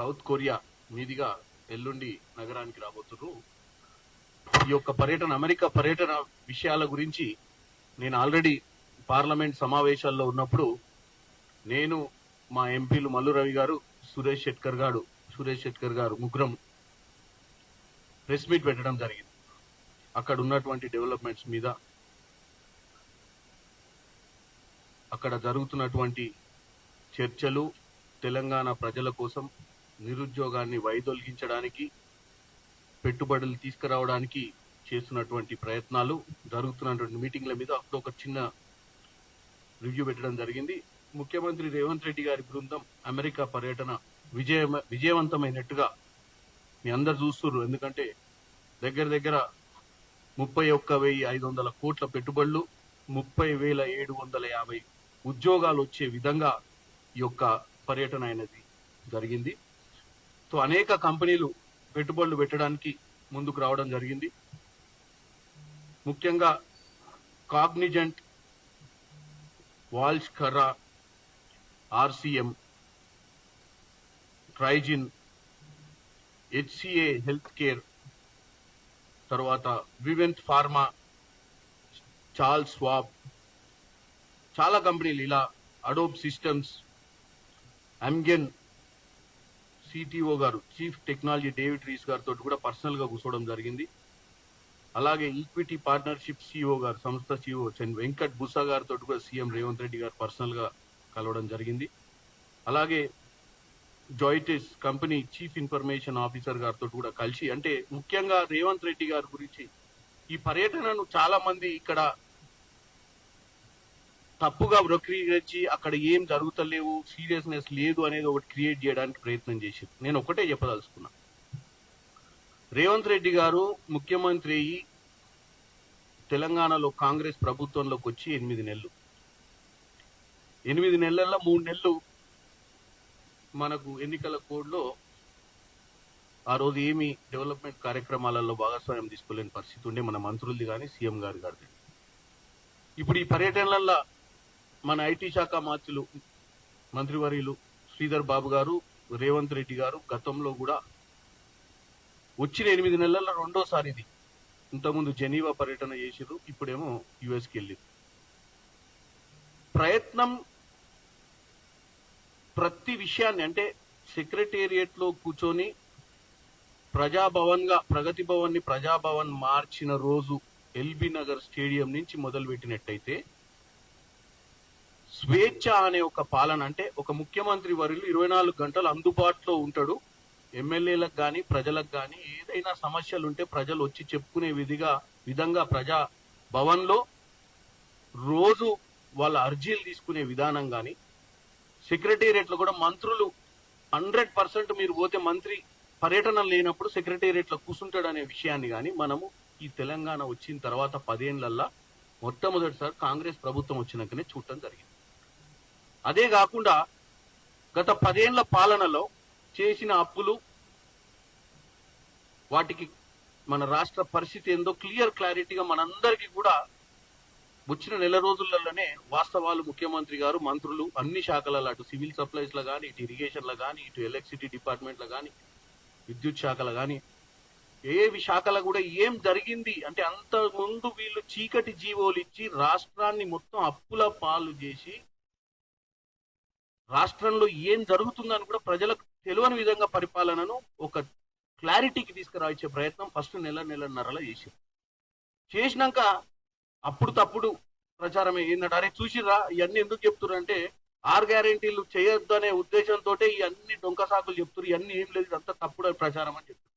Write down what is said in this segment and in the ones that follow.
South Korea మీదిగా ఎల్లుండి నగరానికి రాబోతున్నారు ఈ యొక్క పర్యటన అమెరికా పర్యటన విషయాల గురించి నేను ఆల్రెడీ పార్లమెంట్ సమావేశాల్లో ఉన్నప్పుడు నేను మా ఎంపీలు మల్లు రవి గారు సురేష్ శెట్కర్ గారు సురేష్ శెట్కర్ గారు ముగ్గురం ప్రెస్ మీట్ పెట్టడం జరిగింది. అక్కడ ఉన్నటువంటి డెవలప్మెంట్స్ మీద అక్కడ జరుగుతున్నటువంటి చర్చలు తెలంగాణ ప్రజల కోసం నిరుద్యోగాన్ని వైదొలిగించడానికి పెట్టుబడులు తీసుకురావడానికి చేస్తున్నటువంటి ప్రయత్నాలు జరుగుతున్నటువంటి మీటింగ్ల మీద అప్పుడు ఒక చిన్న రివ్యూ పెట్టడం జరిగింది. ముఖ్యమంత్రి రేవంత్ రెడ్డి గారి బృందం అమెరికా పర్యటన విజయ విజయవంతమైనట్టుగా మీ అందరు చూస్తున్నారు. ఎందుకంటే దగ్గర దగ్గర ముప్పై ఒక్క వెయ్యి ఐదు వందల కోట్ల పెట్టుబడులు ముప్పై వేల ఏడు వందల యాభై ఉద్యోగాలు వచ్చే విధంగా ఈ యొక్క పర్యటన అనేది జరిగింది. సో అనేక కంపెనీలు పెట్టుబడులు పెట్టడానికి ముందుకు రావడం జరిగింది. ముఖ్యంగా కాగ్నిజెంట్ వాల్స్ కర్రా RCM Trigyn HCA health care తర్వాత వివెంత్ ఫార్మా చార్ల్స్ స్వాబ్ చాలా కంపెనీలు ఇలా అడోబ్ సిస్టమ్స్ అమ్గెన్ సిటిఓ గారు చీఫ్ టెక్నాలజీ డేవిడ్ రీస్ గారితో కూడా పర్సనల్గా కూర్చోవడం జరిగింది. అలాగే ఈక్విటీ పార్ట్నర్షిప్ సిఇఓ గారు సంస్థ సిఇఓ చెన్ వెంకట్ బుసా గారితో కూడా సీఎం రేవంత్ రెడ్డి గారు పర్సనల్గా కలవడం జరిగింది. అలాగే Zoetis company chief information officer గారితో కూడా కలిసి అంటే ముఖ్యంగా రేవంత్ రెడ్డి గారి గురించి ఈ పర్యటనను చాలా మంది ఇక్కడ తప్పుగా వక్రీకరించి అక్కడ ఏం జరుగుతలేవు సీరియస్నెస్ లేదు అనేది ఒకటి క్రియేట్ చేయడానికి ప్రయత్నం చేశారు నేను ఒకటే చెప్పదలుచుకున్నా. రేవంత్ రెడ్డి గారు ముఖ్యమంత్రి అయ్యి తెలంగాణలో కాంగ్రెస్ ప్రభుత్వంలోకి వచ్చి ఎనిమిది నెలలు. ఎనిమిది నెలల్లో మూడు నెలలు మనకు ఎన్నికల కోడ్లో ఆ రోజు ఏమి డెవలప్మెంట్ కార్యక్రమాలలో భాగస్వామ్యం తీసుకోలేని పరిస్థితి ఉండే మన మంత్రులది కానీ సీఎం గారు గారిది. ఇప్పుడు ఈ పర్యటనలలో మన ఐటీ శాఖ మంత్రులు మంత్రివర్యులు శ్రీధర్ బాబు గారు రేవంత్ రెడ్డి గారు గతంలో కూడా వచ్చిన ఎనిమిది నెలల్లో రెండోసారి ఇది. ఇంతకుముందు జెనీవా పర్యటన చేసిర్రు ఇప్పుడేమో యుఎస్కి వెళ్ళింది ప్రయత్నం ప్రతి విషయాన్ని అంటే సెక్రటేరియట్లో కూర్చొని ప్రజాభవన్గా ప్రగతి భవన్ని ప్రజాభవన్ మార్చిన రోజు ఎల్బీ నగర్ స్టేడియం నుంచి మొదలు పెట్టినట్టయితే స్వేచ్ఛ అనే ఒక పాలన అంటే ఒక ముఖ్యమంత్రి వరులు ఇరవై నాలుగు గంటలు అందుబాటులో ఉంటాడు. ఎమ్మెల్యేలకు కానీ ప్రజలకు కానీ ఏదైనా సమస్యలు ఉంటే ప్రజలు వచ్చి చెప్పుకునే విధిగా విధంగా ప్రజా భవన్లో రోజు వాళ్ళ అర్జీలు తీసుకునే విధానం కానీ సెక్రటేరియట్లో కూడా మంత్రులు హండ్రెడ్ పర్సెంట్ మీరు పోతే మంత్రి పర్యటన లేనప్పుడు సెక్రటేరియట్లో కూర్చుంటాడు అనే విషయాన్ని కానీ మనము ఈ తెలంగాణ వచ్చిన తర్వాత పదేళ్ళల్లా మొట్టమొదటిసారి కాంగ్రెస్ ప్రభుత్వం వచ్చినాకనే చూడటం జరిగింది. అదే కాకుండా గత పదేళ్ళ పాలనలో చేసిన అప్పులు వాటికి మన రాష్ట్ర పరిస్థితి ఏందో క్లియర్ క్లారిటీగా మనందరికీ కూడా వచ్చిన నెల రోజులలోనే వాస్తవాలు ముఖ్యమంత్రి గారు మంత్రులు అన్ని శాఖలలో అటు సివిల్ సప్లైస్లో కానీ ఇటు ఇరిగేషన్లో కానీ ఇటు ఎలక్ట్రిసిటీ డిపార్ట్మెంట్లో కానీ విద్యుత్ శాఖలో కానీ ఏవి శాఖలో కూడా ఏం జరిగింది అంటే అంత ముందు వీళ్ళు చీకటి జీవోలు ఇచ్చి రాష్ట్రాన్ని మొత్తం అప్పుల పాలు చేసి రాష్ట్రంలో ఏం జరుగుతుందని కూడా ప్రజలకు తెలియని విధంగా పరిపాలనను ఒక క్లారిటీకి తీసుకురావచ్చే ప్రయత్నం ఫస్ట్ నెల నెలన్నరలో చేశారు చేసినాక అప్పుడు తప్పుడు ప్రచారమే ఏంటంటే అరే చూసిరా ఇవన్నీ ఎందుకు చెప్తున్నారు అంటే ఆరు గ్యారెంటీలు చేయొద్దు అనే ఉద్దేశంతో ఇవన్నీ డొంక సాకులు చెప్తున్నారు ఇవన్నీ ఏం లేదు అంత తప్పుడు ప్రచారం అని చెప్తారు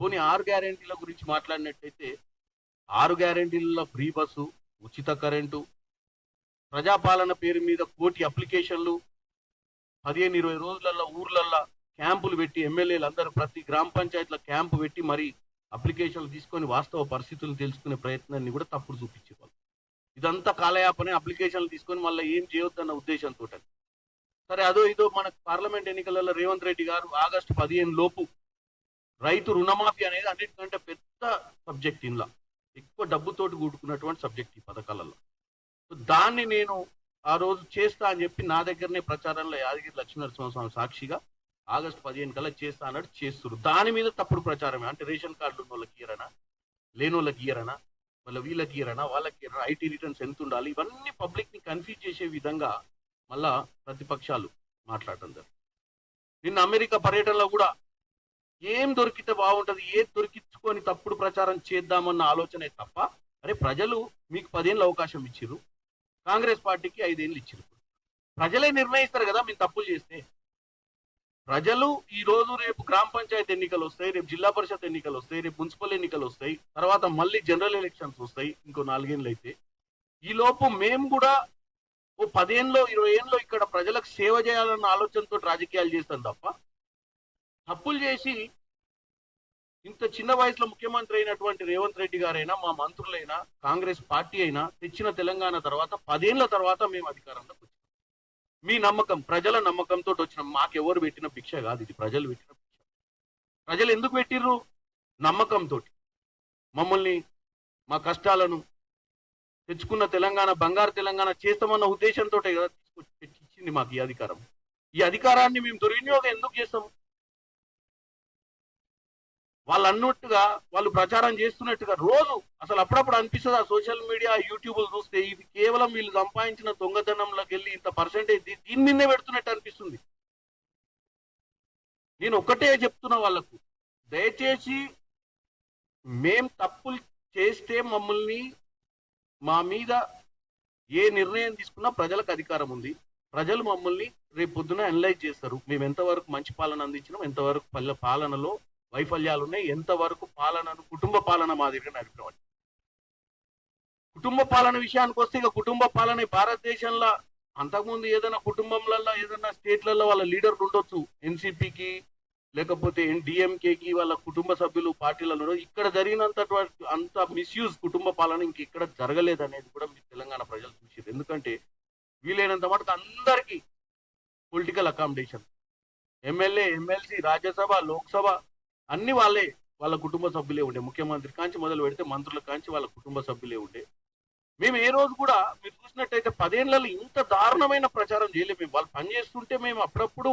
పోనీ ఆరు గ్యారెంటీల గురించి మాట్లాడినట్టయితే ఆరు గ్యారంటీలలో ఫ్రీ బస్సు ఉచిత కరెంటు ప్రజాపాలన పేరు మీద కోటి అప్లికేషన్లు పదిహేను ఇరవై రోజులల్లో ఊర్లల్లో క్యాంపులు పెట్టి ఎమ్మెల్యేలు అందరూ ప్రతి గ్రామ పంచాయతీల క్యాంపు పెట్టి మరి అప్లికేషన్లు తీసుకొని వాస్తవ పరిస్థితులు తెలుసుకునే ప్రయత్నాన్ని కూడా తప్పుడు చూపించేవాళ్ళు. ఇదంతా కాలయాపనే అప్లికేషన్లు తీసుకొని మళ్ళీ ఏం చేయొద్దన్న ఉద్దేశంతో సరే అదో ఇదో మన పార్లమెంట్ ఎన్నికలలో రేవంత్ రెడ్డి గారు ఆగస్టు పదిహేను లోపు రైతు రుణమాఫీ అనేది అన్నిటికంటే పెద్ద సబ్జెక్ట్ ఇందులో. ఎక్కువ డబ్బుతోటి కూడుకున్నటువంటి సబ్జెక్ట్ ఈ పథకాలలో. దాన్ని నేను ఆ రోజు చేస్తా అని చెప్పి నా దగ్గరనే ప్రచారంలో యాదగిరి లక్ష్మీనరసింహస్వామి సాక్షిగా ఆగస్టు పదిహేను కల్లా చేస్తా అన్నట్టు చేస్తారు. దాని మీద తప్పుడు ప్రచారమే. అంటే రేషన్ కార్డు ఉన్న వాళ్ళకి ఇయ్యరనా? లేని వాళ్ళకి ఇయ్యరనా? మళ్ళీ వీళ్ళకి ఇయ్యరనా? వాళ్ళకి ఇయ్యరనా? ఐటీ రిటర్న్స్ ఎంత ఉండాలి? ఇవన్నీ పబ్లిక్ని కన్ఫ్యూజ్ చేసే విధంగా మళ్ళా ప్రతిపక్షాలు మాట్లాడటం జరుగుతుంది నిన్న అమెరికా పర్యటనలో కూడా ఏం దొరికితే బాగుంటుంది ఏది దొరికించుకొని తప్పుడు ప్రచారం చేద్దామన్న ఆలోచనే తప్ప అరే ప్రజలు మీకు పదేళ్ళు అవకాశం ఇచ్చిర్రు. కాంగ్రెస్ పార్టీకి ఐదేళ్ళు ఇచ్చారు. ప్రజలే నిర్ణయిస్తారు కదా మీరు తప్పులు చేస్తే. ప్రజలు ఈ రోజు రేపు గ్రామ పంచాయతీ ఎన్నికలు వస్తాయి రేపు జిల్లా పరిషత్ ఎన్నికలు వస్తాయి రేపు మున్సిపల్ ఎన్నికలు వస్తాయి తర్వాత మళ్ళీ జనరల్ ఎలక్షన్స్ వస్తాయి ఇంకో నాలుగేళ్ళు అయితే ఈ లోపు మేము కూడా ఓ పదేళ్ళలో ఇరవై ఏళ్ళలో ఇక్కడ ప్రజలకు సేవ చేయాలన్న ఆలోచనతో రాజకీయాలు చేస్తాం తప్ప తప్పులు చేసి ఇంత చిన్న వయసులో ముఖ్యమంత్రి అయినటువంటి రేవంత్ రెడ్డి గారైనా మా మంత్రులైనా కాంగ్రెస్ పార్టీ అయినా తెచ్చిన తెలంగాణ తర్వాత పదేళ్ళ తర్వాత మేము అధికారంలోకి వచ్చాం. మీ నమ్మకం ప్రజల నమ్మకంతో వచ్చిన మాకెవరు పెట్టిన భిక్ష కాదు ఇది ప్రజలు పెట్టిన భిక్ష. ప్రజలు ఎందుకు పెట్టిర్రు? నమ్మకంతో మమ్మల్ని మా కష్టాలను తెచ్చుకున్న తెలంగాణ బంగారు తెలంగాణ చేస్తామన్న ఉద్దేశంతో కదా తీసుకొచ్చి ఇచ్చింది మాకు ఈ అధికారం. ఈ అధికారాన్ని మేము దుర్వినియోగం ఎందుకు చేస్తాము? వాళ్ళు అన్నట్టుగా వాళ్ళు ప్రచారం చేస్తున్నట్టుగా రోజు అసలు అప్పుడప్పుడు అనిపిస్తుంది ఆ సోషల్ మీడియా యూట్యూబ్ చూస్తే ఇది కేవలం వీళ్ళు సంపాదించిన దొంగతనంలోకి వెళ్ళి ఇంత పర్సెంటేజ్ దీని మీదే పెడుతున్నట్టు అనిపిస్తుంది. నేను ఒక్కటే చెప్తున్నా వాళ్ళకు దయచేసి మేం తప్పులు చేస్తే మమ్మల్ని మా మీద ఏ నిర్ణయం తీసుకున్నా ప్రజలకు అధికారం ఉంది. ప్రజలు మమ్మల్ని రేపు పొద్దున అనలైజ్ చేస్తారు. మేము ఎంతవరకు మంచి పాలన అందించినాం ఎంతవరకు పల్లె పాలనలో వైఫల్యాలు ఉన్నాయి ఎంతవరకు పాలనను కుటుంబ పాలన మాదిరిగా నడిపినాం కుటుంబ పాలన విషయానికి వస్తే ఇక కుటుంబ పాలన భారతదేశంలో అంతకుముందు ఏదైనా కుటుంబంలలో ఏదైనా స్టేట్లలో వాళ్ళ లీడర్లు ఉండొచ్చు. ఎన్సీపీకి లేకపోతే డిఎంకేకి వాళ్ళ కుటుంబ సభ్యులు పార్టీలలో ఇక్కడ జరిగినంత అంత మిస్యూజ్ కుటుంబ పాలన ఇంక ఇక్కడ జరగలేదు అనేది కూడా మీ తెలంగాణ ప్రజలు చూసారు ఎందుకంటే వీలైనంత మటుకు అందరికీ political accommodation MLA MLC Rajya Sabha Lok Sabha అన్ని వాళ్ళే వాళ్ళ కుటుంబ సభ్యులే ఉండే. ముఖ్యమంత్రి కాంచి మొదలు పెడితే మంత్రుల కాంచి వాళ్ళ కుటుంబ సభ్యులే ఉండే. మేము ఏ రోజు కూడా మీరు చూసినట్టయితే పదేళ్ళలో ఇంత దారుణమైన ప్రచారం చేయలేము మేము వాళ్ళు పనిచేస్తుంటే మేము అప్పుడప్పుడు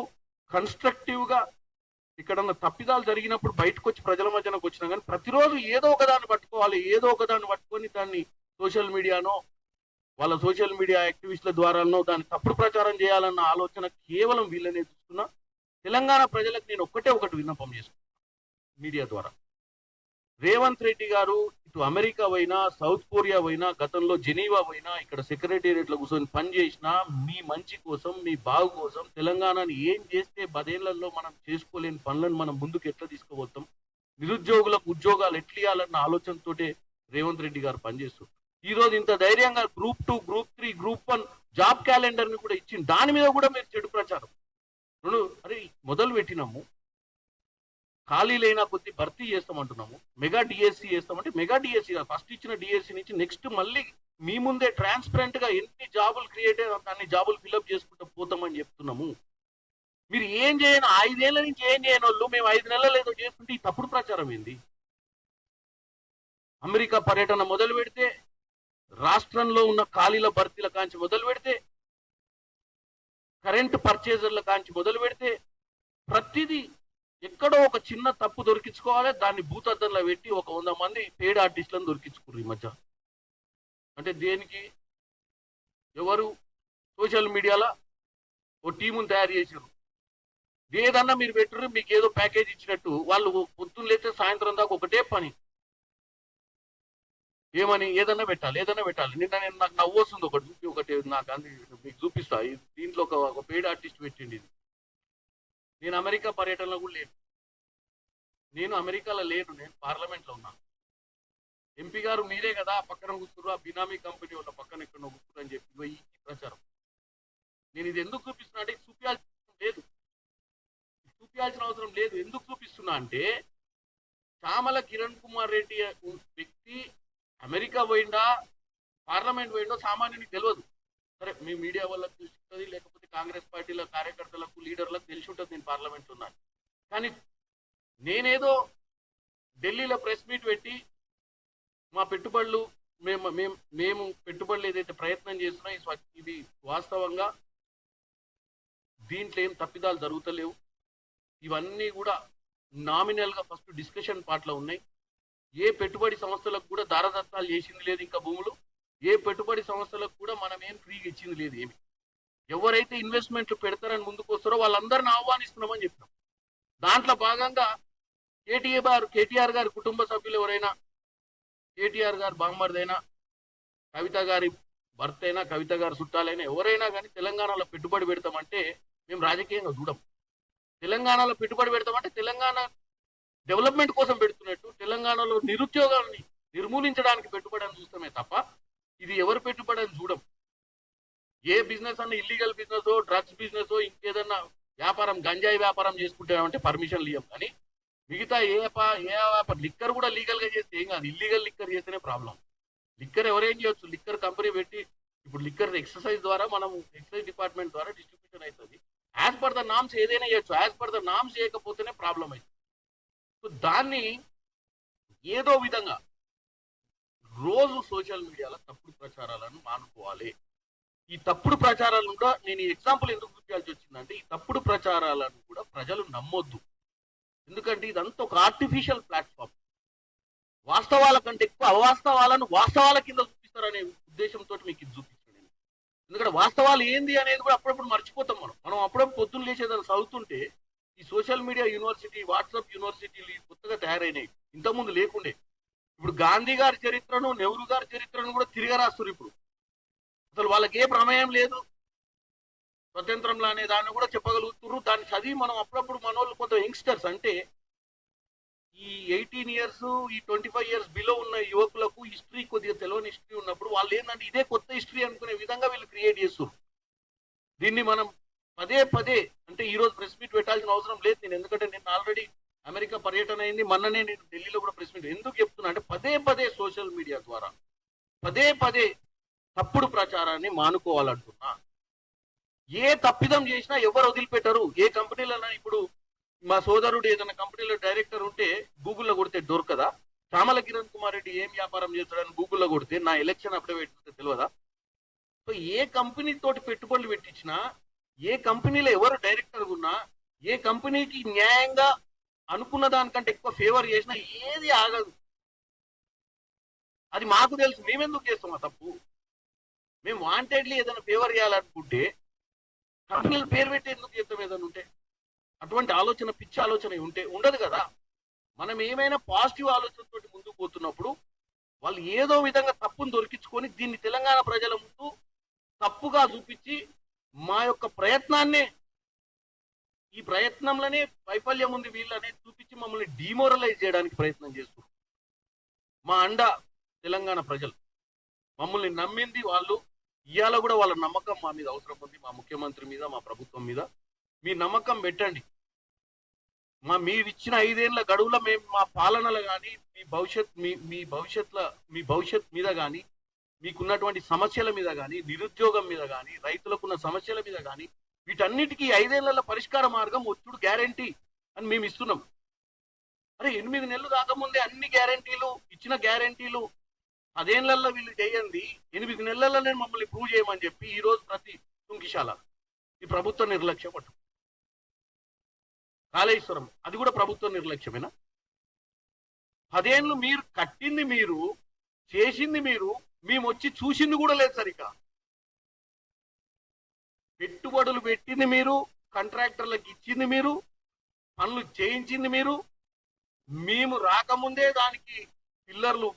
కన్స్ట్రక్టివ్గా ఇక్కడ తప్పిదాలు జరిగినప్పుడు బయటకు వచ్చి ప్రజల మధ్యనకు వచ్చినా కానీ ప్రతిరోజు ఏదో ఒక దాన్ని పట్టుకోవాలి ఏదో ఒక దాన్ని పట్టుకొని దాన్ని సోషల్ మీడియానో వాళ్ళ సోషల్ మీడియా యాక్టివిస్టుల ద్వారానో దాన్ని తప్పుడు ప్రచారం చేయాలన్న ఆలోచన కేవలం వీళ్ళనే చూస్తున్నా. తెలంగాణ ప్రజలకు నేను ఒక్కటే ఒకటి విన్నపం చేసుకున్నాను మీడియా ద్వారా. రేవంత్ రెడ్డి గారు ఇటు అమెరికా పోయినా సౌత్ కొరియా పోయినా గతంలో జెనీవా పోయినా ఇక్కడ సెక్రటేరియట్లో కూర్చొని పని చేసినా మీ మంచి కోసం మీ బాగు కోసం తెలంగాణని ఏం చేస్తే పదేళ్ళలో మనం చేసుకోలేని పనులను మనం ముందుకు ఎట్లా తీసుకుపోతాం? నిరుద్యోగులకు ఉద్యోగాలు ఎట్లియాలన్న ఆలోచనతోటే రేవంత్ రెడ్డి గారు పనిచేస్తారు ఈ రోజు ఇంత ధైర్యంగా group two group three group one job క్యాలెండర్ని కూడా ఇచ్చింది దాని మీద కూడా మీరు చెడు ప్రచారం. రెండు అరే మొదలు పెట్టినాము. ఖాళీలైన కొద్ది భర్తీ చేస్తామంటున్నాము. మెగా డిఎస్సి చేస్తామంటే మెగా డిఎస్సి ఫస్ట్ ఇచ్చిన డిఎస్సి నుంచి నెక్స్ట్ మళ్ళీ మీ ముందే ట్రాన్స్పరెంట్గా ఎన్ని జాబులు క్రియేట్ అయినా అన్ని జాబులు ఫిల్అప్ చేసుకుంటూ పోతామని చెప్తున్నాము. మీరు ఏం చేయను ఐదేళ్ళ నుంచి ఏం చేయని వాళ్ళు. మేము ఐదు నెలలు ఏదో చేస్తుంటే ఈ తప్పుడు ప్రచారం ఏంది? అమెరికా పర్యటన మొదలు పెడితే రాష్ట్రంలో ఉన్న ఖాళీల భర్తీల కాంచి మొదలు పెడితే కరెంట్ పర్చేజర్ల కాంచి మొదలు పెడితే ప్రతిదీ ఎక్కడో ఒక చిన్న తప్పు దొరికించుకోవాలి. దాన్ని భూతద్దంలో పెట్టి ఒక వంద మంది పేడ్ ఆర్టిస్టులను దొరికించుకుర్రు ఈ మధ్య. అంటే దేనికి? ఎవరు? సోషల్ మీడియాలో ఓ టీముని తయారు చేసారు ఏదన్నా మీరు పెట్టరు మీకు ఏదో ప్యాకేజ్ ఇచ్చినట్టు. వాళ్ళు పొద్దున్న లేస్తే సాయంత్రం దాకా ఒకటే పని. ఏమని? ఏదన్నా పెట్టాలి ఏదన్నా పెట్టాలి. నిన్న నేను నాకు నవ్వు వస్తుంది ఒకటి చూపి ఒకటి నాకు అంది మీకు చూపిస్తా. దీంట్లో ఒక ఒక పెయిడ్ ఆర్టిస్ట్ పెట్టిండి ఇది. నేను అమెరికా పర్యటనలో కూడా లేను. నేను అమెరికాలో లేను నేను పార్లమెంట్లో ఉన్నాను. ఎంపీ గారు మీరే కదా పక్కన కూర్చున్నారు ఆ బినామీ కంపెనీ వాళ్ళ పక్కన ఇక్కడ కూర్చున్నారు అని చెప్పి ఈ ప్రచారం. నేను ఇది ఎందుకు చూపిస్తున్నా అంటే చూపించాల్సిన లేదు. చూపించాల్సిన అవసరం లేదు. ఎందుకు చూపిస్తున్నా అంటే చామల కిరణ్ కుమార్ రెడ్డి వ్యక్తి అమెరికా పోయిందా పార్లమెంట్ పోయిందో సామాన్యునికి తెలియదు. సరే మీ మీడియా వాళ్ళకి తెలిసి ఉంటుంది లేకపోతే కాంగ్రెస్ పార్టీల కార్యకర్తలకు లీడర్లకు తెలిసి ఉంటుంది నేను పార్లమెంట్ ఉన్నాను. కానీ నేనేదో ఢిల్లీలో ప్రెస్ మీట్ పెట్టి మా పెట్టుబడులు మేము మేము మేము పెట్టుబడులు ఏదైతే ప్రయత్నం చేస్తున్నా ఈ ఇది వాస్తవంగా దీంట్లో ఏం తప్పిదాలు జరుగుతలేవు. ఇవన్నీ కూడా నామినల్గా ఫస్ట్ డిస్కషన్ పార్ట్లో ఉన్నాయి. ఏ పెట్టుబడి సంస్థలకు కూడా దారదత్తాలు చేసింది లేదు ఇంకా భూములు. ఏ పెట్టుబడి సంస్థలకు కూడా మనం ఏం ఫ్రీగా ఇచ్చింది లేదు ఏమి. ఎవరైతే ఇన్వెస్ట్మెంట్లు పెడతారని ముందుకు వస్తారో వాళ్ళందరిని ఆహ్వానిస్తున్నామని చెప్తాం దాంట్లో భాగంగా కేటీఆర్ కేటీఆర్ గారి కుటుంబ సభ్యులు ఎవరైనా కేటీఆర్ గారు బామ్మర్దైనా కవిత గారి భర్త అయినా కవిత గారి చుట్టాలైనా ఎవరైనా కానీ తెలంగాణలో పెట్టుబడి పెడతామంటే మేము రాజకీయంగా చూడము తెలంగాణలో పెట్టుబడి పెడతామంటే తెలంగాణ డెవలప్మెంట్ కోసం పెడుతున్నట్టు తెలంగాణలో నిరుద్యోగాన్ని నిర్మూలించడానికి పెట్టుబడి అని చూస్తామే తప్ప ఇది ఎవరు పెట్టుబడి అని చూడం ఏ బిజినెస్ అన్న ఇల్లీగల్ బిజినెస్ డ్రగ్స్ బిజినెస్ ఇంకేదన్నా వ్యాపారం గంజాయి వ్యాపారం చేసుకుంటామంటే పర్మిషన్లు ఇవ్వం కానీ మిగతా ఏ పా ఏ వ్యాపారం లిక్కర్ కూడా లీగల్గా చేస్తే ఏం కాదు. ఇల్లీగల్ లిక్కర్ చేస్తేనే ప్రాబ్లం లిక్కర్ ఎవరేం చేయొచ్చు? లిక్కర్ కంపెనీ పెట్టి ఇప్పుడు లిక్కర్ ఎక్సర్సైజ్ ద్వారా మనం ఎక్సైజ్ డిపార్ట్మెంట్ ద్వారా డిస్ట్రిబ్యూషన్ అవుతుంది. యాజ్ పర్ ద నామ్స్ ఏదైనా చేయొచ్చు. యాజ్ పర్ ద నామ్స్ చేయకపోతేనే ప్రాబ్లం అవుతుంది. సో దాన్ని ఏదో విధంగా రోజు సోషల్ మీడియాలో తప్పుడు ప్రచారాలను మానుకోవాలి. ఈ తప్పుడు ప్రచారాలను కూడా నేను ఈ ఎగ్జాంపుల్ ఎందుకు గుర్తించాల్సి వచ్చిందంటే ఈ తప్పుడు ప్రచారాలను కూడా ప్రజలు నమ్మొద్దు. ఎందుకంటే ఇదంతా ఒక ఆర్టిఫిషియల్ ప్లాట్ఫామ్ వాస్తవాల కంటే ఎక్కువ అవాస్తవాలను వాస్తవాల కింద చూపిస్తారనే ఉద్దేశంతో మీకు ఇది చూపించాను నేను. ఎందుకంటే వాస్తవాలు ఏంది అనేది కూడా అప్పుడప్పుడు మర్చిపోతాం మనం. మనం అప్పుడప్పుడు పొద్దున్న లేచేదాన్ని చదువుతుంటే ఈ సోషల్ మీడియా యూనివర్సిటీ వాట్సాప్ యూనివర్సిటీలు కొత్తగా తయారైనాయి. ఇంతకుముందు లేకుండే. ఇప్పుడు గాంధీ గారి చరిత్రను నెహ్రూ గారి చరిత్రను కూడా తిరిగి రాస్తున్నారు ఇప్పుడు. అసలు వాళ్ళకి ఏ ప్రమేయం లేదు. స్వతంత్రంలో అనే దాన్ని కూడా చెప్పగలుగుతున్నారు దాన్ని చదివి మనం అప్పుడప్పుడు మనోళ్ళు కొంత యంగ్స్టర్స్ అంటే ఈ ఎయిటీన్ ఇయర్స్ ఈ ట్వంటీ ఫైవ్ ఇయర్స్ బిలో ఉన్న యువకులకు హిస్టరీ కొద్దిగా తెలియని హిస్టరీ ఉన్నప్పుడు వాళ్ళు ఏంటంటే ఇదే కొత్త హిస్టరీ అనుకునే విధంగా వీళ్ళు క్రియేట్ చేస్తారు దీన్ని మనం పదే పదే అంటే ఈరోజు ప్రెస్ మీట్ పెట్టాల్సిన అవసరం లేదు నేను ఎందుకంటే నేను ఆల్రెడీ అమెరికా పర్యటన అయింది. మొన్ననే నేను ఢిల్లీలో కూడా ప్రెస్ మీట్ ఎందుకు చెప్తున్నా అంటే పదే పదే సోషల్ మీడియా ద్వారా పదే పదే తప్పుడు ప్రచారాన్ని మానుకోవాలంటున్నా. ఏ తప్పిదం చేసినా ఎవరు వదిలిపెట్టరు. ఏ కంపెనీలైనా ఇప్పుడు మా సోదరుడు ఏదైనా కంపెనీలో డైరెక్టర్ ఉంటే గూగుల్లో కొడితే దొరకదా? చామల కిరణ్ కుమార్ రెడ్డి ఏం వ్యాపారం చేస్తాడని గూగుల్లో కొడితే నా ఎలక్షన్ అప్డేట్ పెట్టిస్తే తెలియదా? సో ఏ కంపెనీ తోటి పెట్టుబడులు పెట్టించినా ఏ కంపెనీలో ఎవరు డైరెక్టర్ ఉన్నా ఏ కంపెనీకి న్యాయంగా అనుకున్న దానికంటే ఎక్కువ ఫేవర్ చేసినా ఏది ఆగదు. అది మాకు తెలుసు. మేమెందుకు చేస్తాం ఆ తప్పు? మేము వాంటెడ్లీ ఏదైనా ఫేవర్ చేయాలనుకుంటే కంపెనీల పేరు పెట్టి ఎందుకు చేస్తాం ఏదైనా ఉంటే? అటువంటి ఆలోచన పిచ్చి ఆలోచన ఉంటే ఉండదు కదా. మనం ఏమైనా పాజిటివ్ ఆలోచనతోటి ముందుకు పోతున్నప్పుడు వాళ్ళు ఏదో విధంగా తప్పును దొరికించుకొని దీన్ని తెలంగాణ ప్రజల ముందు తప్పుగా చూపించి మా యొక్క ప్రయత్నాన్నే ఈ ప్రయత్నంలోనే వైఫల్యం ఉంది వీళ్ళనే చూపించి మమ్మల్ని డిమోరలైజ్ చేయడానికి ప్రయత్నం చేస్తున్నారు. మా అండ తెలంగాణ ప్రజలు. మమ్మల్ని నమ్మింది వాళ్ళు. ఇవాళ కూడా వాళ్ళ నమ్మకం మా మీద అవసరం ఉంది మా ముఖ్యమంత్రి మీద మా ప్రభుత్వం మీద. మీ నమ్మకం పెట్టండి. మా మీరు ఇచ్చిన ఐదేళ్ళ గడువులో మేము మా పాలనలో కానీ మీ భవిష్యత్ మీ మీ భవిష్యత్తులో మీ భవిష్యత్ మీద కానీ మీకున్నటువంటి సమస్యల మీద కానీ నిరుద్యోగం మీద కానీ రైతులకున్న సమస్యల మీద కానీ వీటన్నిటికీ ఐదేళ్ళ పరిష్కార మార్గం వచ్చుడు గ్యారంటీ అని మేము ఇస్తున్నాం. అరే ఎనిమిది నెలలు కాకముందే అన్ని గ్యారంటీలు ఇచ్చిన గ్యారంటీలు పదేళ్ళలో వీళ్ళు చేయండి ఎనిమిది నెలలలో మమ్మల్ని ప్రూవ్ చేయమని చెప్పి ఈ రోజు ప్రతి తుంకిశాల ఈ ప్రభుత్వ నిర్లక్ష్యం పట్టు కాళేశ్వరం అది కూడా ప్రభుత్వ నిర్లక్ష్యమేనా? పదేళ్ళు మీరు కట్టింది మీరు చేసింది మీరు మేము వచ్చి చూసింది కూడా లేదు సరిగా పెట్టుబడులు పెట్టింది మీరు కాంట్రాక్టర్లకు ఇచ్చింది మీరు పనులు చేయించింది మీరు. మేము రాకముందే దానికి పిల్లర్లు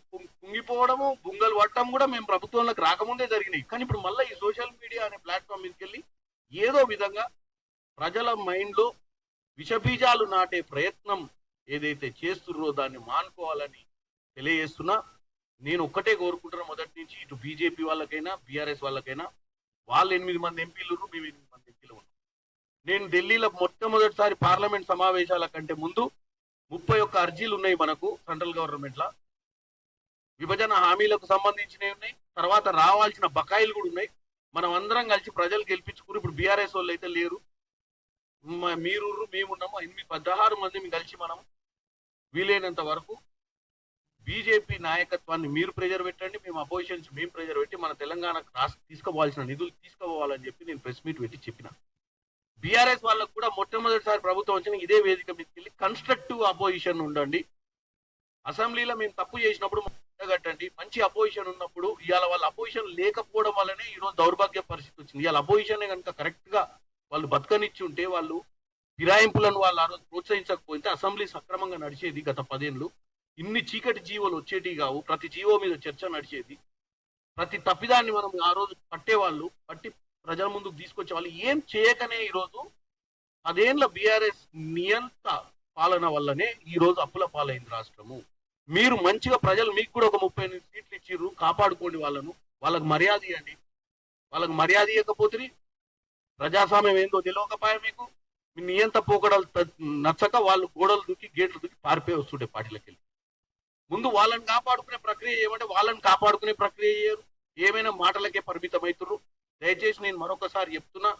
కుంగిపోవడము బుంగలు పట్టడం కూడా మేము ప్రభుత్వంలోకి రాకముందే జరిగినాయి. కానీ ఇప్పుడు మళ్ళీ ఈ సోషల్ మీడియా అనే ప్లాట్ఫామ్ మీదకి వెళ్ళి ఏదో విధంగా ప్రజల మైండ్లో విషబీజాలు నాటే ప్రయత్నం ఏదైతే చేస్తుర్రో దాన్ని మానుకోవాలని తెలియజేస్తున్నా. నేను ఒక్కటే కోరుకుంటున్నా మొదటి నుంచి ఇటు బీజేపీ వాళ్ళకైనా బీఆర్ఎస్ వాళ్ళకైనా వాళ్ళు ఎనిమిది మంది ఎంపీలు మేము ఎనిమిది మంది ఎంపీలు ఉన్నాం. నేను ఢిల్లీలో మొట్టమొదటిసారి పార్లమెంట్ సమావేశాల కంటే ముందు ముప్పై ఒక్క అర్జీలు ఉన్నాయి మనకు సెంట్రల్ గవర్నమెంట్లో. విభజన హామీలకు సంబంధించినవి ఉన్నాయి. తర్వాత రావాల్సిన బకాయిలు కూడా ఉన్నాయి. మనం అందరం కలిసి ప్రజలు గెలిపించుకుని ఇప్పుడు బీఆర్ఎస్ వాళ్ళు అయితే లేరు. మీరు మీరు మేమున్నాము ఎనిమిది పదహారు మంది కలిసి మనం వీలైనంత వరకు బీజేపీ నాయకత్వాన్ని మీరు ప్రెజర్ పెట్టండి మేము అపోజిషన్స్ మేము ప్రెజర్ పెట్టి మన తెలంగాణకు రాష్ట్ర తీసుకోవాల్సిన నిధులు తీసుకోవాలని చెప్పి నేను ప్రెస్ మీట్ పెట్టి చెప్పిన. బీఆర్ఎస్ వాళ్ళకు కూడా మొట్టమొదటిసారి ప్రభుత్వం వచ్చిన ఇదే వేదిక మీదకి వెళ్ళి కన్స్ట్రక్టివ్ అపోజిషన్ ఉండండి. అసెంబ్లీలో మేము తప్పు చేసినప్పుడు కట్టండి. మంచి అపోజిషన్ ఉన్నప్పుడు ఇవాళ వాళ్ళ అపోజిషన్ లేకపోవడం వల్లనే ఈరోజు దౌర్భాగ్య పరిస్థితి వచ్చింది. ఇవాళ అపోజిషన్ కనుక కరెక్ట్గా వాళ్ళు బతకనిచ్చి ఉంటే వాళ్ళు ఫిరాయింపులను వాళ్ళు ఆ రోజు ప్రోత్సహించకపోతే అసెంబ్లీ సక్రమంగా నడిచేది గత పదేళ్ళు. ఇన్ని చీకటి జీవోలు వచ్చేటివి కావు. ప్రతి జీవో మీద చర్చ నడిచేది. ప్రతి తప్పిదాన్ని మనం ఆ రోజు పట్టేవాళ్ళు పట్టి ప్రజల ముందుకు తీసుకొచ్చే వాళ్ళు ఏం చేయకనే ఈరోజు పదేళ్ళ బీఆర్ఎస్ నియంత పాలన వల్లనే ఈ రోజు అప్పుల పాలైంది రాష్ట్రము. మీరు మంచిగా ప్రజలు మీకు కూడా ఒక ముప్పై ఎనిమిది సీట్లు ఇచ్చిర్రు కాపాడుకోండి వాళ్ళను. వాళ్ళకి మర్యాద ఇవ్వండి వాళ్ళకి మర్యాద ఇవ్వకపోతే ప్రజాస్వామ్యం ఏందో తెలియకపోయా మీకు. మీ నియంత పోకడలు నచ్చక వాళ్ళు గోడలు దూకి గేట్లు దూకి పారిపోయి వస్తుండే పార్టీలకు వెళ్ళి ముందు వాళ్ళని కాపాడుకునే ప్రక్రియ ఏమంటే వాళ్ళని కాపాడుకునే ప్రక్రియ చేయరు ఏమైనా మాటలకే పరిమితమవుతుర్రు దయచేసి నేను మరొకసారి చెప్తున్నా.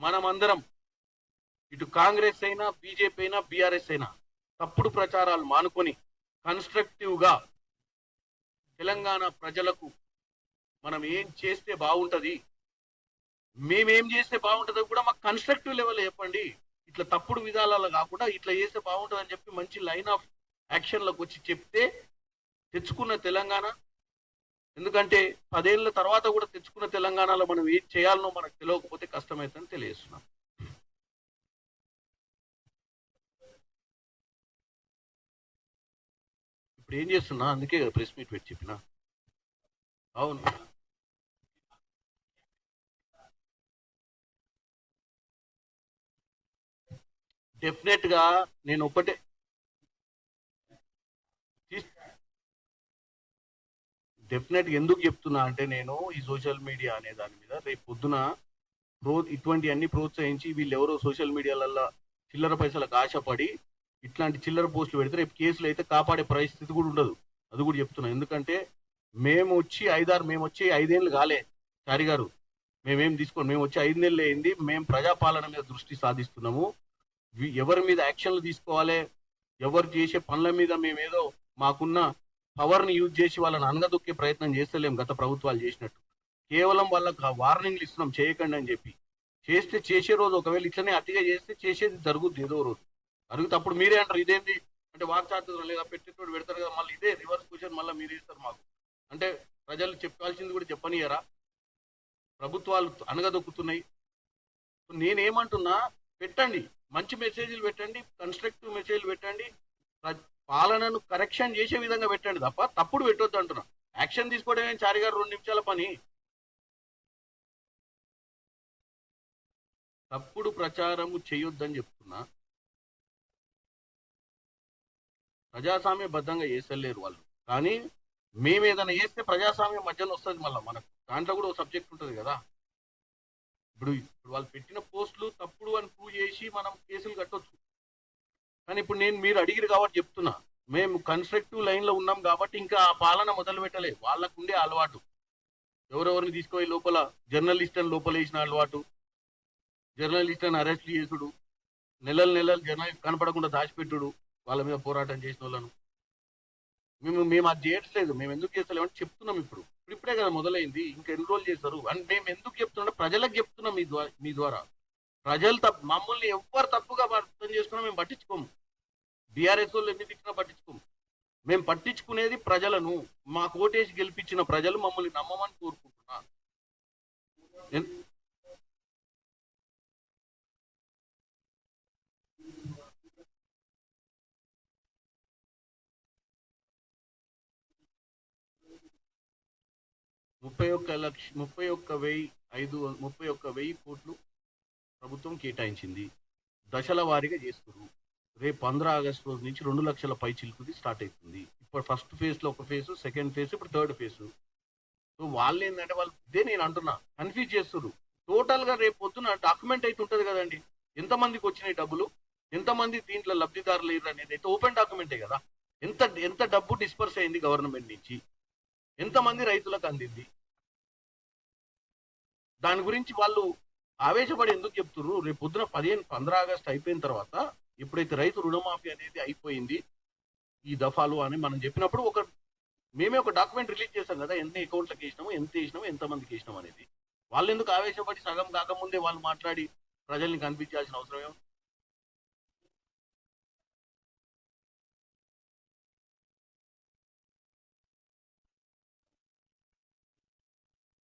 మనమందరం ఇటు కాంగ్రెస్ అయినా బీజేపీ అయినా బీఆర్ఎస్ అయినా తప్పుడు ప్రచారాలు మానుకొని కన్స్ట్రక్టివ్గా తెలంగాణ ప్రజలకు మనం ఏం చేస్తే బాగుంటుంది మేమేం చేస్తే బాగుంటుందో కూడా మాకు కన్స్ట్రక్టివ్ లెవెల్ చెప్పండి. ఇట్లా తప్పుడు విధాలలో కాకుండా ఇట్లా చేస్తే బాగుంటుంది అని చెప్పి మంచి లైన్ ఆఫ్ యాక్షన్లకు వచ్చి చెప్తే తెచ్చుకున్న తెలంగాణ ఎందుకంటే పదేళ్ళ తర్వాత కూడా తెచ్చుకున్న తెలంగాణలో మనం ఏం చేయాలనో మనకు తెలియకపోతే కష్టమవుతుందని తెలియజేస్తున్నాం. ఇప్పుడు ఏం చేస్తున్నా? అందుకే ప్రెస్ మీట్ పెట్టి చెప్పిన. అవును. డెఫినెట్గా నేను ఒకటే డెఫినెట్ ఎందుకు చెప్తున్నా అంటే నేను ఈ సోషల్ మీడియా అనే దాని మీద రేపు పొద్దున ప్రో ఇటువంటి అన్ని ప్రోత్సహించి వీళ్ళు ఎవరో సోషల్ మీడియాలలో చిల్లర పైసలకు ఆశపడి ఇట్లాంటి చిల్లర పోస్టులు పెడితే రేపు కేసులు అయితే కాపాడే పరిస్థితి కూడా ఉండదు. అది కూడా చెప్తున్నా. ఎందుకంటే మేము వచ్చి ఐదారు మేము వచ్చి ఐదేళ్ళు కాలే చారి గారు. మేమేం తీసుకోండి మేము వచ్చి ఐదు నెలలు అయింది. మేము ప్రజాపాలన మీద దృష్టి సాధిస్తున్నాము. ఎవరి మీద యాక్షన్లు తీసుకోవాలి? ఎవరు చేసే పనుల మీద మేమేదో మాకున్న పవర్ని యూజ్ చేసి వాళ్ళని అనగదొక్కే ప్రయత్నం చేస్తలేం గత ప్రభుత్వాలు చేసినట్టు. కేవలం వాళ్ళకి వార్నింగ్లు ఇస్తున్నాం చేయకండి అని చెప్పి. చేస్తే చేసే రోజు ఒకవేళ ఇట్లనే అతిగా చేస్తే చేసేది జరుగుద్ది ఏదో రోజు. జరుగుతుంది అప్పుడు మీరే అంటారు ఇదేంటి అంటే వాక్చాతుర్యం లేదా పెట్టేటోడు పెడతారు కదా మళ్ళీ ఇదే రివర్స్ క్వశ్చన్ మళ్ళీ మీరు ఇస్తారు మాకు. అంటే ప్రజలు చెప్పాల్సింది కూడా చెప్పనియరా? ప్రభుత్వాలు అనగదొక్కుతున్నాయి. నేనేమంటున్నా పెట్టండి. మంచి మెసేజ్లు పెట్టండి కన్స్ట్రక్టివ్ మెసేజ్లు పెట్టండి. ప్ర- పాలనను కరెక్షన్ చేసే విధంగా పెట్టండి తప్ప తప్పుడు పెట్టొద్దు అంటున్నా. యాక్షన్ తీసుకోవడమే చారి గారు రెండు నిమిషాల పని. తప్పుడు ప్రచారము చేయొద్దని చెప్తున్నా. ప్రజాస్వామ్యబద్ధంగా చేసలేరు వాళ్ళు. కానీ మేము ఏదైనా చేస్తే ప్రజాస్వామ్యం మధ్యలో వస్తుంది మళ్ళీ మనకు. దాంట్లో కూడా ఒక సబ్జెక్ట్ ఉంటుంది కదా. ఇప్పుడు ఇప్పుడు వాళ్ళు పెట్టిన పోస్టులు తప్పుడు అని ప్రూవ్ చేసి మనం కేసులు కట్టొచ్చు. కానీ ఇప్పుడు నేను మీరు అడిగిరు కాబట్టి చెప్తున్నా. మేము కన్స్ట్రక్టివ్ లైన్లో ఉన్నాం కాబట్టి ఇంకా ఆ పాలన మొదలు పెట్టలే వాళ్ళకు ఉండే అలవాటు. ఎవరెవరిని తీసుకుపోయి లోపల జర్నలిస్ట్ అని లోపల వేసిన అలవాటు. జర్నలిస్ట్ అని అరెస్ట్ చేసుడు. నెలలు నెలలు జర్నలిస్ట్ కనపడకుండా దాచిపెట్టుడు వాళ్ళ మీద పోరాటం చేసిన వాళ్ళను మేము మేము అది చేయట్లేదు. మేము ఎందుకు చేస్తలేము అంటే చెప్తున్నాం ఇప్పుడు. ఇప్పుడు ఇప్పుడే కదా మొదలైంది. ఇంకా ఎన్ని రోజులు చేస్తారు? అండ్ మేము ఎందుకు చెప్తున్నాం ప్రజలకు చెప్తున్నాం మీ ద్వారా మీ ద్వారా. ప్రజలు తప్పు మమ్మల్ని ఎవ్వరు తప్ప అర్థం చేసుకున్నా మేము పట్టించుకోము బీఆర్ఎస్ వాళ్ళు ఎన్ని తిట్టినా పట్టించుకోము మేము పట్టించుకునేది ప్రజలను మా కోటేసి గెలిపించిన ప్రజలు మమ్మల్ని నమ్మమని కోరుకుంటున్నా. ముప్పై ఒక్క లక్ష ముప్పై ఒక్క వెయ్యి ఐదు ముప్పై ఒక్క వెయ్యి కోట్లు ప్రభుత్వం కేటాయించింది. దశల వారీగా చేస్తారు రేపు పంద్రా ఆగస్టు రోజు నుంచి రెండు లక్షల పై చిలుకుది స్టార్ట్ అవుతుంది ఇప్పుడు ఫస్ట్ ఫేజ్లో ఒక ఫేజ్ సెకండ్ ఫేజ్ ఇప్పుడు థర్డ్ ఫేజ్. సో వాళ్ళు ఏంటంటే వాళ్ళు ఇదే నేను అంటున్నా కన్ఫ్యూజ్ చేస్తారు టోటల్గా రేపు పొద్దున డాక్యుమెంట్ అయితే ఉంటుంది కదండి. ఎంతమందికి వచ్చినాయి డబ్బులు? ఎంతమంది దీంట్లో లబ్ధిదారులు లేరు అనేది అయితే ఓపెన్ డాక్యుమెంటే కదా. ఎంత ఎంత డబ్బు డిస్పర్స్ అయింది గవర్నమెంట్ నుంచి? ఎంతమంది రైతులకు అందింది? దాని గురించి వాళ్ళు ఆవేశపడి ఎందుకు చెప్తున్నారు? రేపు పొద్దున పదిహేను పంద్రా ఆగస్ట్ అయిపోయిన తర్వాత ఎప్పుడైతే రైతు రుణమాఫీ అనేది అయిపోయింది ఈ దఫాలు అని మనం చెప్పినప్పుడు ఒక మేమే ఒక డాక్యుమెంట్ రిలీజ్ చేస్తాం కదా ఎన్ని అకౌంట్లకు వేసినాము ఎంత వేసినాము ఎంతమందికి వేసినాం అనేది. వాళ్ళు ఎందుకు ఆవేశపడి సగం కాకముందే వాళ్ళు మాట్లాడి ప్రజల్ని కనిపించాల్సిన అవసరం ఏం?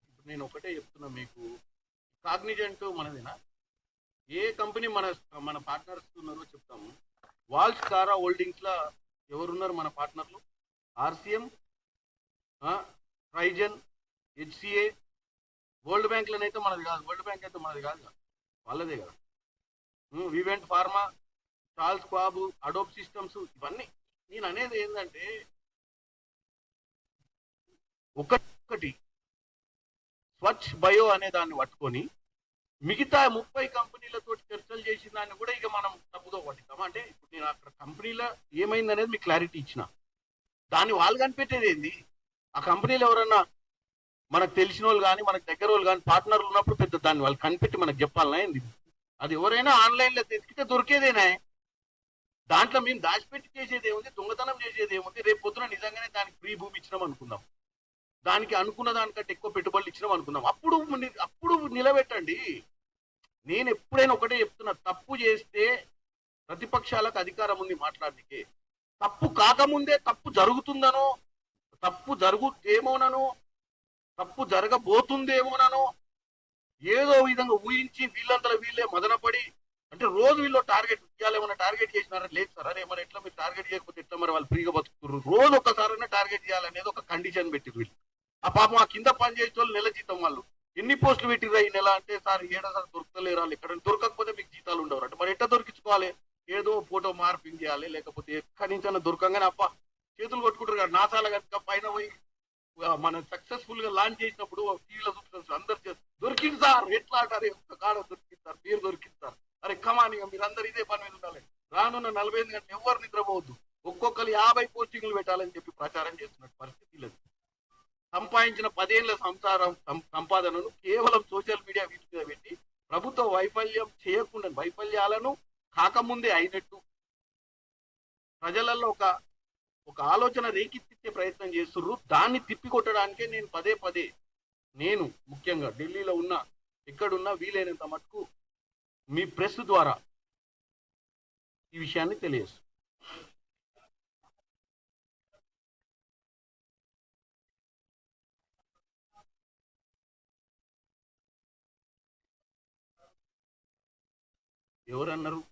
ఇప్పుడు నేను ఒకటే చెప్తున్నా మీకు. కాగ్నిజెంట్ మనదేనా? ఏ కంపెనీ మన మన పార్ట్నర్స్ ఉన్నారో చెప్తాము. వాల్స్ కారా హోల్డింగ్స్లో ఎవరున్నారు మన పార్ట్నర్లు? ఆర్సిఎం ట్రైజన్ హెచ్సిఏ వరల్డ్ బ్యాంక్లోనైతే మనది కాదు వరల్డ్ బ్యాంక్ అయితే మనది కాదు కదా? వాళ్ళదే కదా? Vivint pharma Charles Schwab Adobe systems ఇవన్నీ. నేను అనేది ఏంటంటే ఒకటి స్వచ్ఛ బయో అనే దాన్ని పట్టుకొని మిగతా ముప్పై కంపెనీలతో చర్చలు చేసిన దాన్ని కూడా ఇక మనం తప్పుదో పట్టిద్దాం అంటే ఇప్పుడు నేను అక్కడ కంపెనీలో ఏమైంది అనేది మీకు క్లారిటీ ఇచ్చిన. దాన్ని వాళ్ళు కనిపెట్టేది ఏంది? ఆ కంపెనీలు ఎవరన్నా మనకు తెలిసిన వాళ్ళు కానీ మనకు దగ్గర వాళ్ళు కానీ పార్ట్నర్లు ఉన్నప్పుడు పెద్ద దాన్ని వాళ్ళు కనిపెట్టి మనకు చెప్పాలనా ఏంది? అది ఎవరైనా ఆన్లైన్లో తెచ్చితే దొరికేదేనా దాంట్లో మేము దాచిపెట్టి చేసేది ఏముంది? దొంగతనం చేసేది ఏముంది? రేపు పొద్దున నిజంగానే దానికి ఫ్రీ భూమి ఇచ్చినాం అనుకుందాం. దానికి అనుకున్న దానికంటే ఎక్కువ పెట్టుబడులు ఇచ్చినాం అనుకుందాం. అప్పుడు అప్పుడు నిలబెట్టండి. నేను ఎప్పుడైనా ఒకటే చెప్తున్నా తప్పు చేస్తే ప్రతిపక్షాలకు అధికారం ఉంది మాట్లాడడానికి తప్పు కాకముందే తప్పు జరుగుతుందనో తప్పు జరుగుతేమోననో తప్పు జరగబోతుందేమోననో ఏదో విధంగా ఊహించి వీళ్ళంతా వీళ్ళే మదనపడి అంటే రోజు వీళ్ళు టార్గెట్ ఇవ్వాలేమన్నా టార్గెట్ చేసినారా? లేదు సార్. అరే మరి ఎట్లా మీరు టార్గెట్ చేయకపోతే ఎట్లా మరి వాళ్ళు ఫ్రీగా బతుకుతున్నారు రోజు ఒకసారైనా టార్గెట్ చేయాలనేది ఒక కండిషన్ పెట్టి వీళ్ళు. ఆ పాపం ఆ కింద పని చేసే వాళ్ళు నెల జీతం వాళ్ళు. ఎన్ని పోస్టులు పెట్టిరా ఈ నెల అంటే సార్ ఏడా సార్ దొరకలేరు వాళ్ళు ఇక్కడ దొరకకపోతే మీకు జీతాలు ఉండవు అంటే మరి ఎట్లా దొరికించుకోవాలి? ఏదో ఫోటో మార్పింగ్ చేయాలి లేకపోతే ఎక్కడి నుంచైనా దొరకంగానే అప్ప చేతులు కొట్టుకుంటారు కదా నాసాల కనుక పైన పోయి మనం సక్సెస్ఫుల్గా లాంచ్ చేసినప్పుడు టీవీలో చూపిస్తారు అందరు చేస్తారు. దొరికింది సార్ ఎట్లా అంటారు? ఒక్క కాడ దొరికింది సార్ మీరు దొరికింది సార్. అరే కమాన్ ఇక మీరు అందరు ఇదే పని మీద ఉండాలి. రానున్న నలభై ఐదు గంటలు ఎవరు నిద్రపోవద్దు. ఒక్కొక్కరు యాభై పోస్టింగ్లు పెట్టాలని చెప్పి ప్రచారం చేస్తున్న పరిస్థితి లేదు. సంపాదించిన పదేళ్ళ సంసారం సం- సంపాదనను కేవలం సోషల్ మీడియా వీటి మీద పెట్టి ప్రభుత్వ వైఫల్యం చేయకుండా వైఫల్యాలను కాకముందే అయినట్టు. ప్రజలలో ఒక ఒక ఆలోచన రేకెత్తిచ్చే ప్రయత్నం చేస్తుర్రు. దాన్ని తిప్పికొట్టడానికే నేను పదే పదే నేను ముఖ్యంగా ఢిల్లీలో ఉన్న ఎక్కడున్నా వీలైనంత మటుకు మీ ప్రెస్ ద్వారా ఈ విషయాన్ని తెలియజేస్తాను ఎవరన్నారు?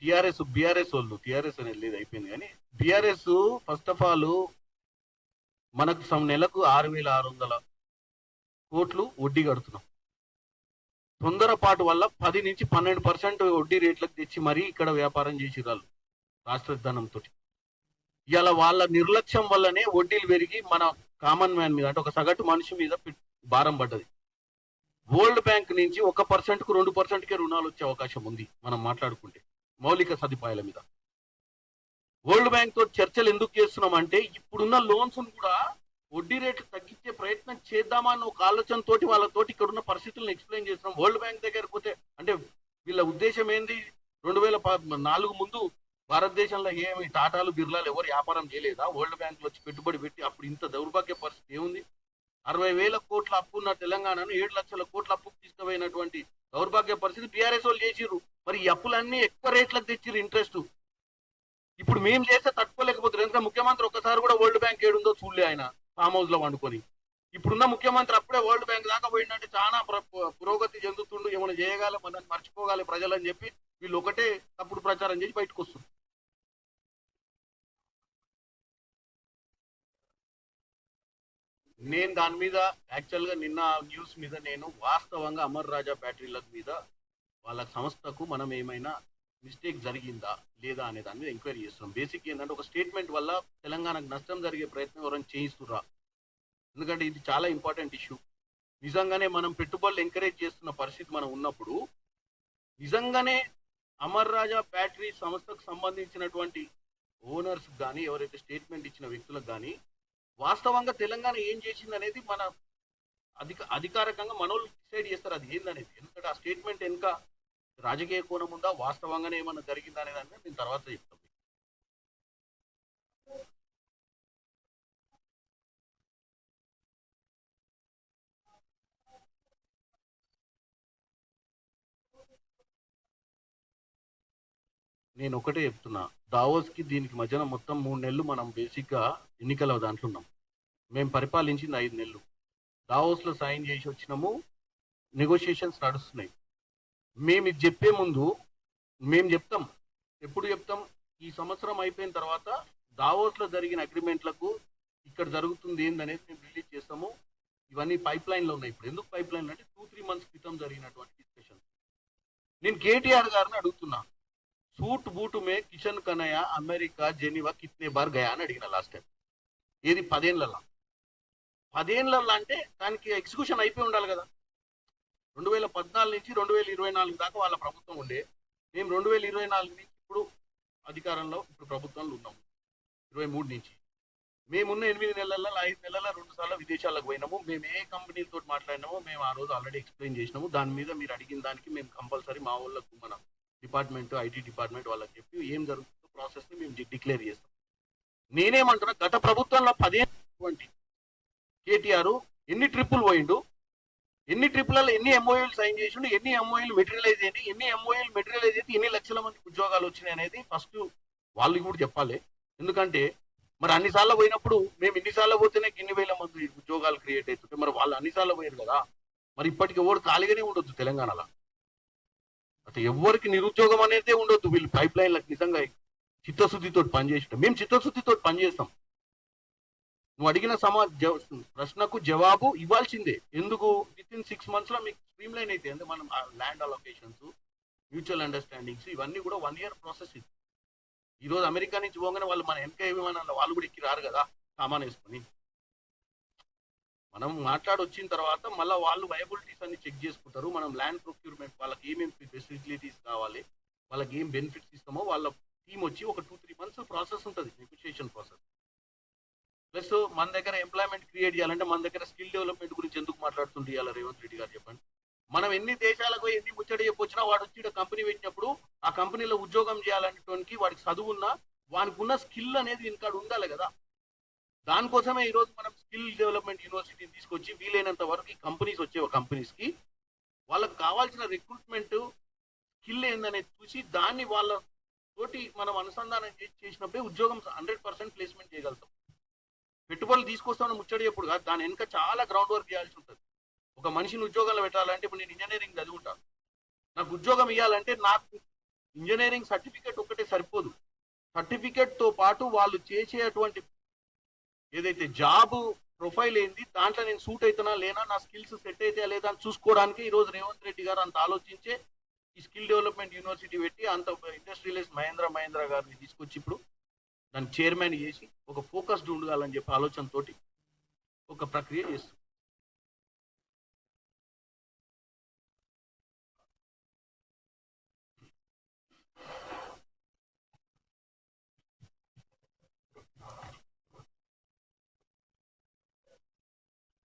టిఆర్ఎస్ బీఆర్ఎస్ వాళ్ళు. టిఆర్ఎస్ అనేది లేదు అయిపోయింది. కానీ బీఆర్ఎస్ ఫస్ట్ ఆఫ్ ఆల్ మనకు సమ నెలకు ఆరు వేల ఆరు వందల కోట్లు వడ్డీ కడుతున్నాం. తొందరపాటు వల్ల పది నుంచి పన్నెండు పర్సెంట్ వడ్డీ రేట్లకు తెచ్చి మరీ ఇక్కడ వ్యాపారం చేసి రాళ్ళు రాష్ట్ర ధనంతో ఇలా వాళ్ళ నిర్లక్ష్యం వల్లనే వడ్డీలు పెరిగి మన కామన్ మ్యాన్ మీద అంటే ఒక సగటు మనిషి మీద పిట్- భారం పడ్డది. వరల్డ్ బ్యాంక్ నుంచి ఒక పర్సెంట్కు రెండు పర్సెంట్ కే రుణాలు వచ్చే అవకాశం ఉంది మనం మాట్లాడుకుంటే మౌలిక సదుపాయాల మీద. వరల్డ్ బ్యాంక్తో చర్చలు ఎందుకు చేస్తున్నాం అంటే ఇప్పుడున్న లోన్స్ కూడా వడ్డీ రేట్లు తగ్గించే ప్రయత్నం చేద్దామా అన్న ఒక ఆలోచన తోటి వాళ్ళతోటి ఇక్కడ ఉన్న పరిస్థితులను ఎక్స్ప్లెయిన్ చేస్తున్నాం. వరల్డ్ బ్యాంక్ దగ్గర పోతే అంటే వీళ్ళ ఉద్దేశం ఏంది? రెండు వేల నాలుగు ముందు భారతదేశంలో ఏమి టాటాలు బిర్లాలు ఎవరు వ్యాపారం చేయలేదా? వరల్డ్ బ్యాంక్ వచ్చి పెట్టుబడి పెట్టి అప్పుడు ఇంత దౌర్భాగ్య పరిస్థితి ఏముంది? అరవై వేల కోట్ల అప్పు ఉన్న తెలంగాణను ఏడు లక్షల కోట్ల అప్పు తీసుకుపోయినటువంటి దౌర్భాగ్య పరిస్థితి బీఆర్ఎస్ వాళ్ళు చేసిర్రు. మరి ఈ అప్పులన్నీ ఎక్కువ రేట్లకు తెచ్చిర్రు ఇంట్రెస్ట్ ఇప్పుడు మేము చేస్తే తట్టుకోలేకపోతున్నారు ఎందుకంటే ముఖ్యమంత్రి ఒక్కసారి కూడా వరల్డ్ బ్యాంక్ ఏడుందో చూడలే ఆయన ఫామ్ హౌస్లో వండుకొని. ఇప్పుడున్న ముఖ్యమంత్రి అప్పుడే వరల్డ్ బ్యాంక్ దాకా పోయిందంటే చాలా పురోగతి చెందుతుండు ఏమైనా చేయగాలి మనల్ని మర్చిపోగాలి ప్రజలని చెప్పి వీళ్ళు ఒకటే తప్పుడు ప్రచారం చేసి బయటకు వస్తుంది నేను దాని మీద యాక్చువల్గా నిన్న న్యూస్ మీద నేను వాస్తవంగా అమర్ రాజా బ్యాటరీల మీద వాళ్ళ సంస్థకు మనం ఏమైనా మిస్టేక్ జరిగిందా లేదా అనే దాని మీద ఎంక్వైరీ చేస్తున్నాం. బేసిక్ ఏంటంటే ఒక స్టేట్మెంట్ వల్ల తెలంగాణకు నష్టం జరిగే ప్రయత్నం ఎవరైనా చేయిస్తురా ఎందుకంటే ఇది చాలా ఇంపార్టెంట్ ఇష్యూ నిజంగానే మనం పెట్టుబడులు ఎంకరేజ్ చేస్తున్న పరిస్థితి మనం ఉన్నప్పుడు నిజంగానే అమర్ రాజా బ్యాటరీ సంస్థకు సంబంధించినటువంటి ఓనర్స్ కానీ ఎవరైతే స్టేట్మెంట్ ఇచ్చిన వ్యక్తులకు కానీ వాస్తవంగా తెలంగాణ ఏం చేసింది అనేది మన అధిక అధికారికంగా మనోళ్ళు డిసైడ్ చేస్తారు. అది ఏందనేది. ఎందుకంటే ఆ స్టేట్మెంట్ వెనుక రాజకీయ కోణం ఉందా? వాస్తవంగానే ఏమన్నా జరిగిందా అనేది నేను తర్వాత చెప్తాను నేను ఒకటే చెప్తున్నా. దావోస్కి దీనికి మధ్యన మొత్తం మూడు నెలలు మనం బేసిక్గా ఎన్నికల దాంట్లో ఉన్నాం మేము పరిపాలించింది ఐదు నెలలు. దావోస్లో సైన్ చేసి వచ్చినాము నెగోషియేషన్స్ నడుస్తున్నాయి. మేము ఇది చెప్పే ముందు మేము చెప్తాం. ఎప్పుడు చెప్తాం? ఈ సంవత్సరం అయిపోయిన తర్వాత దావోస్లో జరిగిన అగ్రిమెంట్లకు ఇక్కడ జరుగుతుంది ఏందనేది మేము రిలీజ్ చేస్తాము. ఇవన్నీ పైప్ లైన్లో ఉన్నాయి ఇప్పుడు. ఎందుకు పైప్ లైన్ అంటే టూ త్రీ మంత్స్ క్రితం జరిగినటువంటి డిస్కషన్. నేను కేటీఆర్ గారిని అడుగుతున్నా. సూట్ బూటు మే కిషన్ కనయ్య అమెరికా జెనీవా కిత్నే బార్ గయా అని అడిగిన లాస్ట్ టైం ఏది పదేళ్ళల్లో పదేళ్ళల్లో అంటే దానికి ఎగ్జిక్యూషన్ అయిపోయి ఉండాలి కదా. రెండు వేల పద్నాలుగు నుంచి రెండు వేల ఇరవై నాలుగు దాకా వాళ్ళ ప్రభుత్వం ఉండే. మేము రెండు వేల ఇరవై నాలుగు నుంచి ఇప్పుడు అధికారంలో ఇప్పుడు ప్రభుత్వంలో ఉన్నాము ఇరవై మూడు నుంచి. మేమున్న ఎనిమిది నెలల్లో ఐదు నెలల రెండు సార్లు విదేశాలకు పోయినాము. మేము ఏ కంపెనీలతో మాట్లాడినామో మేము ఆ రోజు ఆల్రెడీ ఎక్స్ప్లెయిన్ చేసినాము. దాని మీద మీరు అడిగిన దానికి మేము కంపల్సరీ మా వాళ్ళకు మన డిపార్ట్మెంట్ ఐటీ డిపార్ట్మెంట్ వాళ్ళకి చెప్పి ఏం జరుగుతుందో ప్రాసెస్ని మేము డిక్లేర్ చేస్తాం. నేనేమంటున్నా గత ప్రభుత్వంలో పదేటువంటి కేటీఆర్ ఎన్ని ట్రిప్పులు పోయిండు? ఎన్ని ట్రిప్పులలో ఎన్ని ఎంఓఏలు సైన్ చేసిండు? ఎన్ని ఎంఓఏలు మెటీరియలైజ్ అయ్యి ఎన్ని ఎంఓఏలు మెటీరియలైజ్ అయితే ఎన్ని లక్షల మంది ఉద్యోగాలు వచ్చినాయి అనేది ఫస్ట్ వాళ్ళు కూడా చెప్పాలి. ఎందుకంటే మరి అన్నిసార్లు పోయినప్పుడు మేము ఇన్నిసార్లు పోతేనే ఇన్ని వేల మంది ఉద్యోగాలు క్రియేట్ అవుతుంటే మరి వాళ్ళు అన్నిసార్లు పోయారు కదా. మరి ఇప్పటికి ఎవరు ఖాళీగానే ఉండొద్దు తెలంగాణలో. అసలు ఎవరికి నిరుద్యోగం అనేది ఉండొద్దు. వీళ్ళు పైప్ లైన్లకు నిజంగా చిత్తశుద్ధితో పనిచేసిన మేము చిత్తశుద్ధితో పనిచేస్తాం. నువ్వు అడిగిన సమా ప్రశ్నకు జవాబు ఇవ్వాల్సిందే. ఎందుకు? విత్ ఇన్ సిక్స్ మంత్స్లో మీకు స్ట్రీమ్ లైన్ అయితే అంటే మనం ల్యాండ్ అలొకేషన్స్ మ్యూచువల్ అండర్స్టాండింగ్స్ ఇవన్నీ కూడా వన్ ఇయర్ ప్రాసెస్ ఇది. ఈరోజు అమెరికా నుంచి పోగానే వాళ్ళు మన వెనక ఏమన్నా వాళ్ళు కూడా ఎక్కి రారు కదా. సామాన్ వేసుకొని. మనం మాట్లాడి వచ్చిన తర్వాత మళ్ళీ వాళ్ళు వయబిలిటీస్ అన్ని చెక్ చేసుకుంటారు. మనం ల్యాండ్ ప్రొక్యూర్మెంట్ వాళ్ళకి ఏమేమి ఫెసిలిటీస్ కావాలి వాళ్ళకి ఏం బెనిఫిట్స్ ఇస్తామో వాళ్ళ టీం వచ్చి ఒక టూ త్రీ మంత్స్ ప్రాసెస్ ఉంటుంది నెగోషియేషన్ ప్రాసెస్ ప్లస్ మన దగ్గర ఎంప్లాయ్మెంట్ క్రియేట్ చేయాలంటే మన దగ్గర స్కిల్ డెవలప్మెంట్ గురించి ఎందుకు మాట్లాడుతుంటే ఇవాళ రేవంత్ రెడ్డి గారు చెప్పండి. మనం ఎన్ని దేశాలకు ఎన్ని ముచ్చట చెప్పొచ్చినా వాడు వచ్చి కంపెనీ పెట్టినప్పుడు ఆ కంపెనీలో ఉద్యోగం చేయాలనేటువంటి వాడికి చదువు ఉన్నా వానికి ఉన్న స్కిల్ అనేది ఇంకా ఉండాలి కదా. దానికోసమే ఈ రోజు మనం స్కిల్ డెవలప్మెంట్ యూనివర్సిటీని తీసుకొచ్చి వీలైనంత వరకు ఈ కంపెనీస్ వచ్చే కంపెనీస్కి వాళ్ళకు వాళ్ళకి కావాల్సిన రిక్రూట్మెంట్ స్కిల్ ఏందనేది చూసి దాన్ని వాళ్ళ తోటి మనం అనుసంధానం చేసి చేసినప్పుడే ఉద్యోగం హండ్రెడ్ పర్సెంట్ ప్లేస్మెంట్ చేయగలుగుతాం. పెట్టుబడులు తీసుకొస్తామని ముచ్చడి ఎప్పుడు కాదు దాని వెనుక చాలా గ్రౌండ్ వర్క్ చేయాల్సి ఉంటుంది. ఒక మనిషిని ఉద్యోగంలో పెట్టాలంటే ఇప్పుడు నేను ఇంజనీరింగ్ చదువుకుంటాను నాకు ఉద్యోగం ఇవ్వాలంటే నాకు ఇంజనీరింగ్ సర్టిఫికేట్ ఒక్కటే సరిపోదు. సర్టిఫికేట్తో పాటు వాళ్ళు చేసేటువంటి ఏదైతే జాబ్ ప్రొఫైల్ ఏంది దాంట్లో నేను సూట్ అవుతున్నా లేనా నా స్కిల్స్ సెట్ అయితే లేదా అని చూసుకోవడానికి ఈరోజు రేవంత్ రెడ్డి గారు అంత ఆలోచించే ఈ స్కిల్ డెవలప్మెంట్ యూనివర్సిటీ పెట్టి అంత ఇండస్ట్రియలిస్ట్ మహేంద్ర మహేంద్ర గారిని తీసుకొచ్చి ఇప్పుడు దాన్ని చైర్మన్ చేసి ఒక ఫోకస్డ్ ఉండాలని చెప్పి ఆలోచనతోటి ఒక ప్రక్రియ చేస్తుంది